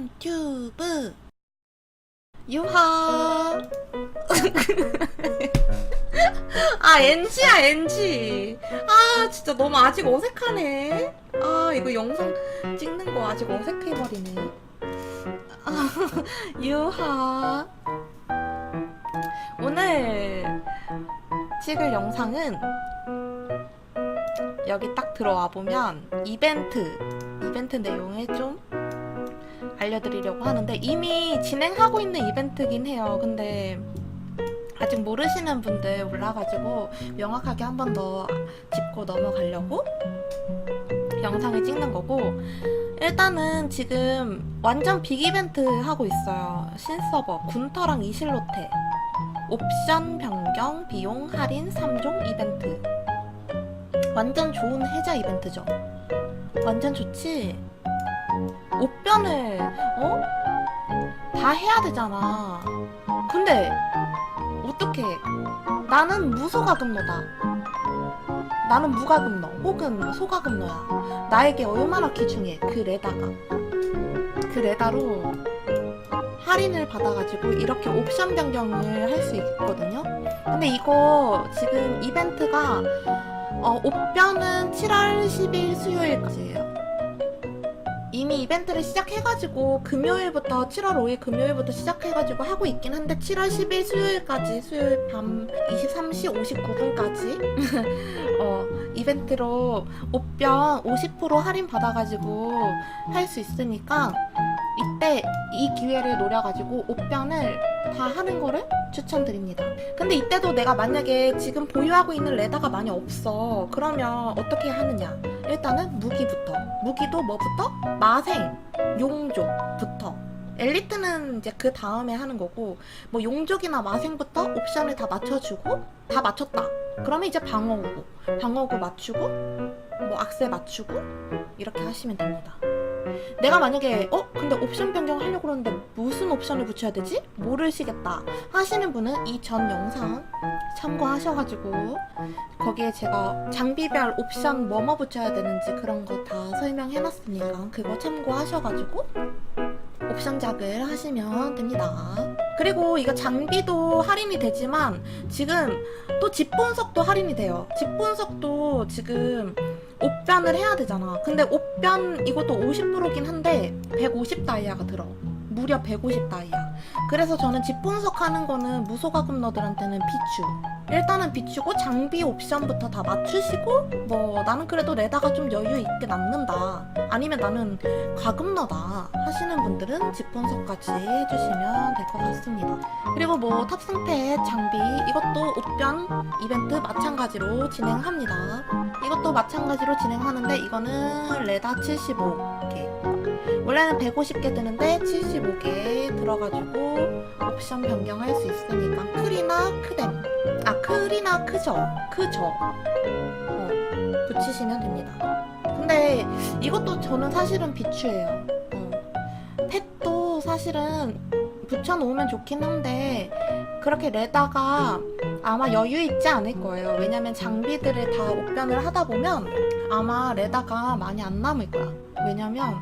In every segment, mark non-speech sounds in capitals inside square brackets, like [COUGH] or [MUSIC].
쌈튜브. 유하. [LAUGHS] 아 NG야 NG 아 진짜 너무 아직 어색하네. 아 이거 영상 찍는 거 아직 어색해버리네. 아, [LAUGHS] 유하. 오늘 찍을 영상은 여기 딱 들어와 보면 이벤트 이벤트 내용을 좀 알려드리려고 하는데 이미 진행하고 있는 이벤트긴 해요. 근데 아직 모르시는 분들 몰라가지고 명확하게 한 번 더 짚고 넘어가려고 영상을 찍는 거고 일단은 지금 완전 빅 이벤트 하고 있어요. 신서버 군터랑 이실로테 옵션 변경 비용 할인 3종 이벤트 완전 좋은 해자 이벤트죠. 완전 좋지? 옷변을, 어? 다 해야 되잖아. 근데, 어떡해. 나는 무소가금러다. 나는 무가금러, 혹은 소가금러야. 나에게 얼마나 귀중해, 그 레다가. 그 레다로 할인을 받아가지고 이렇게 옵션 변경을 할 수 있거든요. 근데 이거 지금 이벤트가 어, 옷변은 7월 10일 수요일까지예요. 이미 이벤트를 시작해가지고 금요일부터 7월 5일 금요일부터 시작해가지고 하고 있긴 한데 7월 10일 수요일까지 수요일 밤 23시 59분까지 [LAUGHS] 어, 이벤트로 옷변 50% 할인 받아가지고 할 수 있으니까 이때 이 기회를 노려가지고 옷변을 다 하는 거를 추천드립니다. 근데 이때도 내가 만약에 지금 보유하고 있는 레다가 많이 없어. 그러면 어떻게 하느냐? 일단은 무기부터. 무기도 뭐부터? 마생, 용족부터. 엘리트는 이제 그 다음에 하는 거고, 뭐 용족이나 마생부터 옵션을 다 맞춰주고, 다 맞췄다. 그러면 이제 방어구. 방어구 맞추고, 뭐 악세 맞추고, 이렇게 하시면 됩니다. 내가 만약에 어 근데 옵션 변경하려고 그러는데 무슨 옵션을 붙여야 되지 모르시겠다 하시는 분은 이 전 영상 참고하셔가지고 거기에 제가 장비별 옵션 뭐뭐 붙여야 되는지 그런 거 다 설명해놨으니까 그거 참고하셔가지고 옵션 작을 하시면 됩니다. 그리고 이거 장비도 할인이 되지만 지금 또 집본석도 할인이 돼요. 집본석도 지금 옷변을 해야 되잖아. 근데 옷변 이것도 50%긴 한데 150 다이아가 들어. 무려 150 다이아. 그래서 저는 집본석 하는 거는 무소가금러들한테는 비추. 일단은 비추고 장비 옵션부터 다 맞추시고 뭐 나는 그래도 레다가 좀 여유 있게 남는다. 아니면 나는 가금러다 하시는 분들은 집본석까지 해주시면 될 것 같습니다. 그리고 뭐 탑승패 장비 이것도 옷변 이벤트 마찬가지로 진행합니다. 이것도 마찬가지로 진행하는데 이거는 레다 75개. 원래는 150개 드는데 75개 들어가지고 옵션 변경할 수 있으니까 크리나 크뎀 아 크리나 크저 크저 어, 붙이시면 됩니다. 근데 이것도 저는 사실은 비추예요. 어. 펫도 사실은 붙여놓으면 좋긴 한데 그렇게 레다가 아마 여유 있지 않을 거예요. 왜냐면 장비들을 다 옵변을 하다 보면 아마 레다가 많이 안 남을 거야. 왜냐면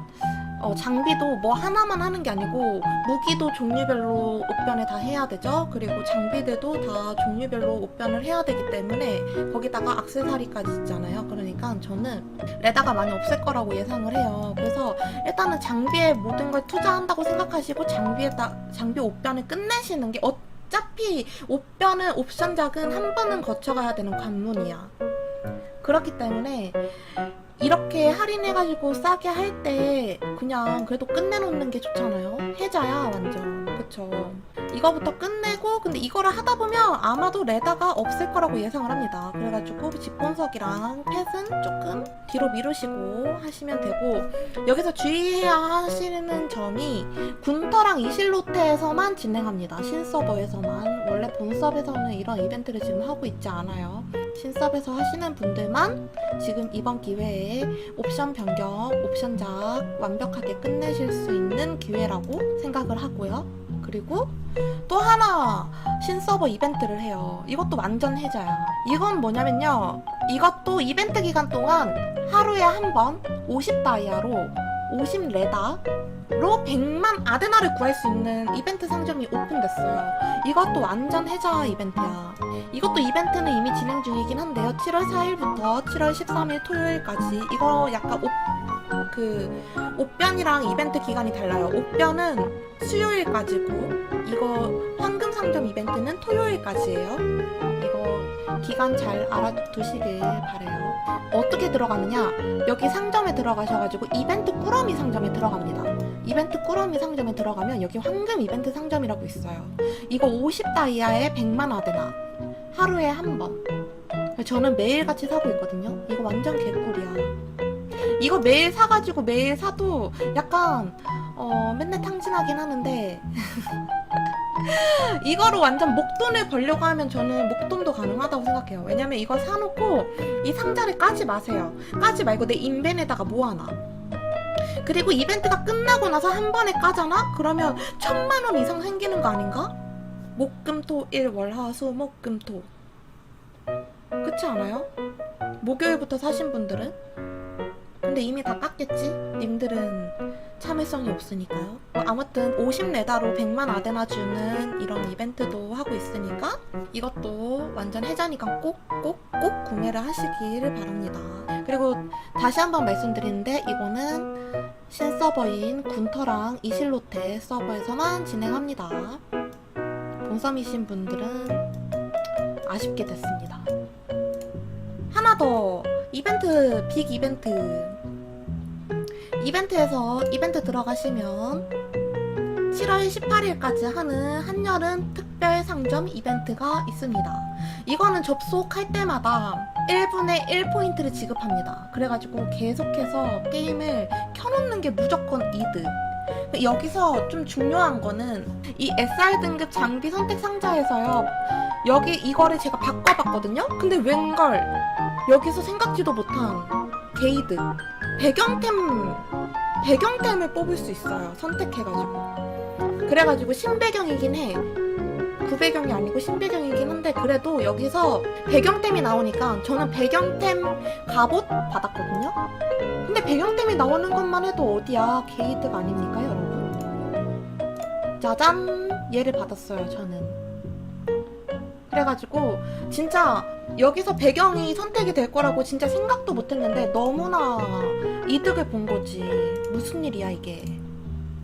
어, 장비도 뭐 하나만 하는 게 아니고 무기도 종류별로 옷변을 다 해야 되죠. 그리고 장비들도 다 종류별로 옷변을 해야 되기 때문에 거기다가 악세사리까지 있잖아요. 그러니까 저는 레다가 많이 없을 거라고 예상을 해요. 그래서 일단은 장비에 모든 걸 투자한다고 생각하시고 장비에다 장비 옷변을 끝내시는 게 어차피 옷변은 옵션작은 한 번은 거쳐가야 되는 관문이야. 그렇기 때문에 이렇게 할인해가지고 싸게 할 때 그냥 그래도 끝내놓는 게 좋잖아요. 해자야 완전 그쵸. 이거부터 끝내고 근데 이거를 하다 보면 아마도 레다가 없을 거라고 예상을 합니다. 그래가지고 집본석이랑 펫은 조금 뒤로 미루시고 하시면 되고 여기서 주의해야 하시는 점이 군터랑 이실로테에서만 진행합니다. 신서버에서만 원래 본서버에서는 이런 이벤트를 지금 하고 있지 않아요. 신섭에서 하시는 분들만 지금 이번 기회에 옵션 변경, 옵션 작 완벽하게 끝내실 수 있는 기회라고 생각을 하고요. 그리고 또 하나 신서버 이벤트를 해요. 이것도 완전 해자야. 이건 뭐냐면요. 이것도 이벤트 기간 동안 하루에 한 번 50 다이아로 50 레다로 100만 아데나를 구할 수 있는 이벤트 상점이 오픈됐어요. 이것도 완전 해자 이벤트야. 이것도 이벤트는 이미 진행 중이긴 한데요. 7월 4일부터 7월 13일 토요일까지 이거 약간 옷, 그 옷변이랑 이벤트 기간이 달라요. 옷변은 수요일까지고 이거 황금 상점 이벤트는 토요일까지예요. 기간 잘 알아두시길 바래요. 어떻게 들어가느냐? 여기 상점에 들어가셔가지고 이벤트 꾸러미 상점에 들어갑니다. 이벤트 꾸러미 상점에 들어가면 여기 황금 이벤트 상점이라고 있어요. 이거 50다이아에 100만 아데나. 하루에 한 번. 저는 매일같이 사고 있거든요. 이거 완전 개꿀이야. 이거 매일 사가지고 매일 사도 약간 어 맨날 탕진하긴 하는데 [LAUGHS] 이거로 완전 목돈을 벌려고 하면 저는 목돈도 가능하다고 생각해요. 왜냐면 이거 사놓고 이 상자를 까지 마세요. 까지 말고 내 인벤에다가 모아놔. 그리고 이벤트가 끝나고 나서 한 번에 까잖아? 그러면 천만 원 이상 생기는 거 아닌가? 목금토 그렇지 않아요? 목요일부터 사신 분들은? 근데 이미 다 깠겠지? 님들은 참을성이 없으니까요. 뭐 아무튼 50레다로 100만 아데나 주는 이런 이벤트도 하고 있으니까 이것도 완전 해자니까 꼭꼭꼭 구매를 하시기를 바랍니다. 그리고 다시 한번 말씀드리는데 이거는 신서버인 군터랑 이실로테 서버에서만 진행합니다. 본섬이신 분들은 아쉽게 됐습니다. 하나 더 이벤트 빅 이벤트 이벤트에서 이벤트 들어가시면 7월 18일까지 하는 한여름 특별 상점 이벤트가 있습니다. 이거는 접속할 때마다 1분에 1포인트를 지급합니다. 그래가지고 계속해서 게임을 켜놓는 게 무조건 이득. 여기서 좀 중요한 거는 이 SR 등급 장비 선택 상자에서요. 여기 이거를 제가 바꿔봤거든요? 근데 웬걸 여기서 생각지도 못한 게이드 배경템 배경템을 뽑을 수 있어요. 선택해가지고. 그래가지고 신배경이긴 해. 구배경이 아니고 신배경이긴 한데 그래도 여기서 배경템이 나오니까 저는 배경템 갑옷 받았거든요. 근데 배경템이 나오는 것만 해도 어디야? 게이드가 아닙니까 여러분? 짜잔! 얘를 받았어요 저는 그래가지고 진짜 여기서 배경이 선택이 될 거라고 진짜 생각도 못했는데 너무나 이득을 본 거지. 무슨 일이야 이게?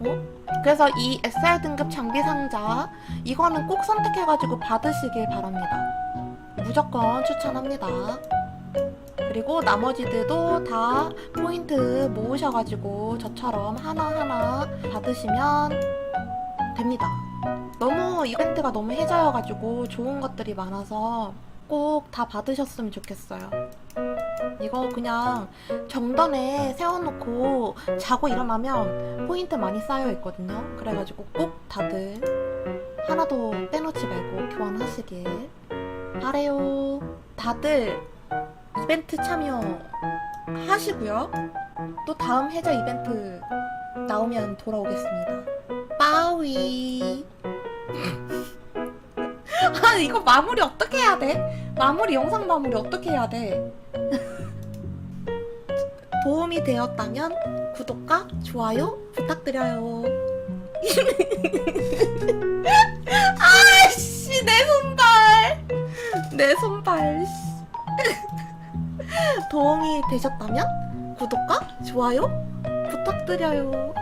어? 그래서 이 SR 등급 장비 상자 이거는 꼭 선택해가지고 받으시길 바랍니다. 무조건 추천합니다. 그리고 나머지들도 다 포인트 모으셔가지고 저처럼 하나하나 받으시면 됩니다 너무 이벤트가 너무 해자여가지고 좋은 것들이 많아서 꼭 다 받으셨으면 좋겠어요. 이거 그냥 정던에 세워놓고 자고 일어나면 포인트 많이 쌓여 있거든요. 그래가지고 꼭 다들 하나도 빼놓지 말고 교환하시길 바래요. 다들 이벤트 참여 하시고요. 또 다음 해자 이벤트 나오면 돌아오겠습니다. 빠위. [LAUGHS] 아 이거 마무리 어떻게 해야 돼? 마무리 영상 마무리 어떻게 해야 돼? [LAUGHS] 도움이 되었다면 구독과 좋아요 부탁드려요. [LAUGHS] 아씨 내 손발 내 손발 씨. 도움이 되셨다면 구독과 좋아요 부탁드려요.